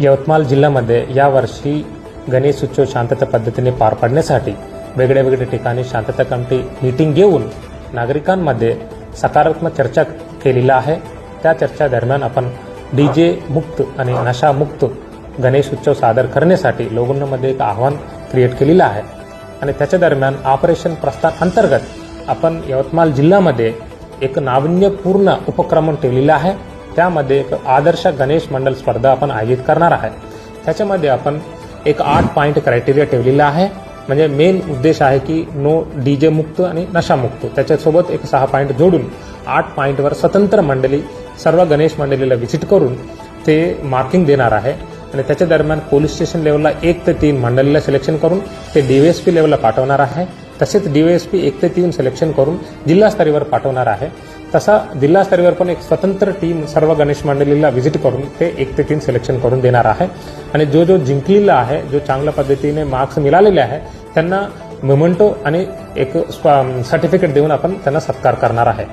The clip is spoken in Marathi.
यवतमाळ जिल्ह्यामध्ये यावर्षी गणेश उत्सव शांतता पद्धतीने पार पाडण्यासाठी वेगळ्या वेगळ्या ठिकाणी शांतता कमिटी मिटिंग घेऊन नागरिकांमध्ये सकारात्मक चर्चा केलेला आहे. त्या चर्चा दरम्यान आपण डी जे मुक्त आणि नशा मुक्त गणेश उत्सव सादर करण्यासाठी लोकांमध्ये एक आव्हान क्रिएट केलेलं आहे. आणि त्याच्या दरम्यान ऑपरेशन प्रस्थान अंतर्गत आपण यवतमाळ जिल्ह्यामध्ये एक नाविन्यपूर्ण उपक्रम ठेवलेला आहे. त्यामध्ये एक आदर्श गणेश मंडळ स्पर्धा आपण आयोजित करणार आहे. त्याच्यामध्ये आपण एक आठ पॉईंट क्रायटेरिया ठेवलेला आहे. म्हणजे मेन उद्देश आहे की नो डी जे मुक्त आणि नशामुक्त त्याच्यासोबत एक सहा पॉईंट जोडून आठ पॉईंटवर स्वतंत्र मंडळी सर्व गणेश मंडळीला व्हिजिट करून ते मार्किंग देणार आहे. आणि त्याच्या दरम्यान पोलीस स्टेशन लेवलला एक ते तीन मंडळीला सिलेक्शन करून ते डीवायएसपी लेवलला पाठवणार आहे. तसेच डीवायएसपी एक ते तीन सिलेक्शन करून जिल्हास्तरीवर पाठवणार आहे. तसा जिल्हास्तरीवर पण एक स्वतंत्र टीम सर्व गणेश मंडळीला व्हिजिट करून ते एक ते तीन सिलेक्शन करून देणार आहे. आणि जो जो जिंकलेला आहे जो चांगल्या पद्धतीने मार्क्स मिळालेले आहे त्यांना मोमेंटो आणि एक सर्टिफिकेट देऊन आपण त्यांना सत्कार करणार आहे.